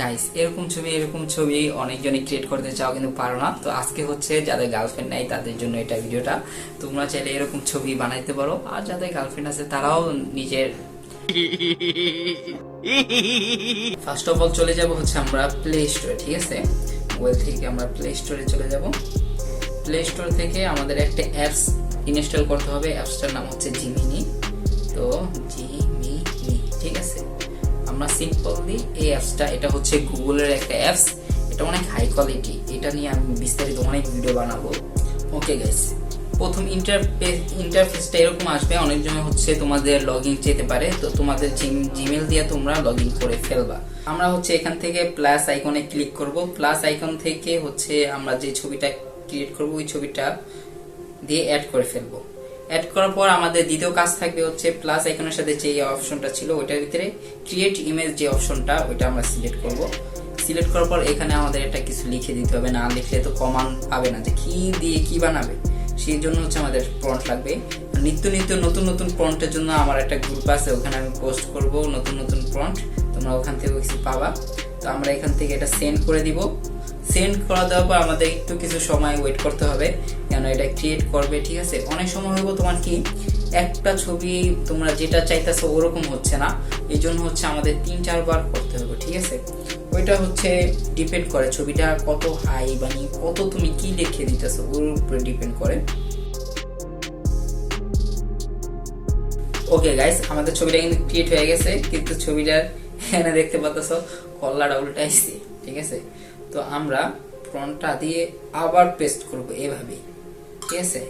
Guys এরকম ছবি এরকম ছবি অনেকজনই ক্রিয়েট করতে চাও কিন্তু পারো না। তো আজকে হচ্ছে যাদের গার্লফ্রেন্ড নাই, তাদের জন্য এটা ভিডিওটা। তোমরা চাইলে এরকম ছবি বানাইতে পারো। আর যাদের গার্লফ্রেন্ড আছে, তারাও নিজের ফার্স্ট অফ অল চলে যাব হচ্ছে আমরা প্লে স্টোরে ঠিক আছে? মোবাইল থেকে আমরা প্লে স্টোরে চলে যাব। প্লে স্টোর থেকে আমাদের একটা অ্যাপস ইনস্টল করতে হবে। অ্যাপসটার নাম হচ্ছে জিমিনি তো আমরা সিম্পলি এই অ্যাপসটা এটা হচ্ছে গুগলের একটা অ্যাপস এটা অনেক হাই কোয়ালিটি এটা নিয়ে আমি বিস্তারিত অনেক ভিডিও বানাবো। ওকে গাইস প্রথম ইন্টারফেস ইন্টারফেসটা এরকম আসবে অনেকজন হচ্ছে তোমাদের লগ ইন চেতে পারে, তো তোমাদের জিমেল দিয়ে তোমরা লগ ইন করে ফেলবা। আমরা হচ্ছে এখান থেকে প্লাস আইকনে ক্লিক করব। প্লাস আইকন থেকে হচ্ছে আমরা যে ছবিটা ক্রিয়েট করব, ওই ছবিটা দিয়ে অ্যাড করে ফেলব। অ্যাড করার পর আমাদের দ্বিতীয় কাজ থাকবে হচ্ছে প্লাস আইকনের সাথে যে অপশনটা ছিল ওইটার ভিতরে ক্রিয়েট ইমেজ যে অপশনটা ওইটা আমরা সিলেক্ট করব। সিলেক্ট করার পর এখানে আমাদের একটা কিছু লিখে দিতে হবে। না লিখলে তো কমান পাবে না যে কি দিয়ে কি বানাবে। সেই জন্য হচ্ছে আমাদের প্রন্ট লাগবে। নিত্য নিত্য নতুন নতুন প্রন্টের জন্য আমার একটা গ্রুপ আছে, ওখানে আমি পোস্ট করব নতুন নতুন প্রন্ট তোমরা ওখান থেকে কিছু পাবা। তো আমরা এখান থেকে এটা সেন্ড করে দিব। সেন্ড করা দেওয়ার পর আমাদের একটু কিছু সময় ওয়েট করতে হবে। কেন এটা ক্রিয়েট করবে, ঠিক আছে? অনেক সময় হইব তোমার কি, একটা ছবি তোমরা যেটা চাইতেছো ওরকম হচ্ছে না। এই জন্য হচ্ছে আমাদের তিন, চারবার করতে হবে, ঠিক আছে? ওইটা হচ্ছে ডিপেন্ড করে ছবিটা কত হাই বানি কত তুমি কি লিখে দিতেছো, ওর উপরে ডিপেন্ড করে। ওকে গাইস আমাদের ছবিটা কিন্তু ক্রিয়েট হয়ে গেছে, কিন্তু ছবিটার এখানে দেখতে পাচ্ছ কল্লাটা উল্টাইছে ঠিক আছে? তো আমরা ফ্রন্টটা দিয়ে আবার পেস্ট করব এভাবে ঠিক আছে?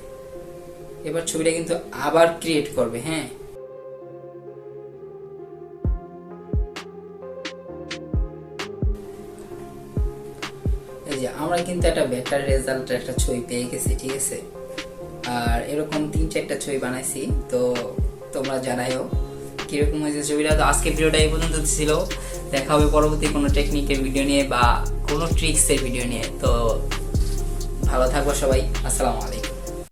এবার ছবিটা কিন্তু আবার ক্রিয়েট করবে হ্যাঁ? এই যে আমরা কিন্তু একটা বেটার রেজাল্ট একটা ছবি পেয়ে গেছি, ঠিক আছে? আর এরকম তিন চারটা ছবি বানাইছি, তো তোমরা জানাইও কীরকম হয়েছে ছবিটা। তো আজকে ভিডিওটা এই পর্যন্ত ছিল। দেখা হবে পরবর্তী কোনো টেকনিকের ভিডিও নিয়ে বা কোনো ট্রিক্সের ভিডিও নিয়ে। তো ভালো থাকব সবাই। আসসালামু আলাইকুম।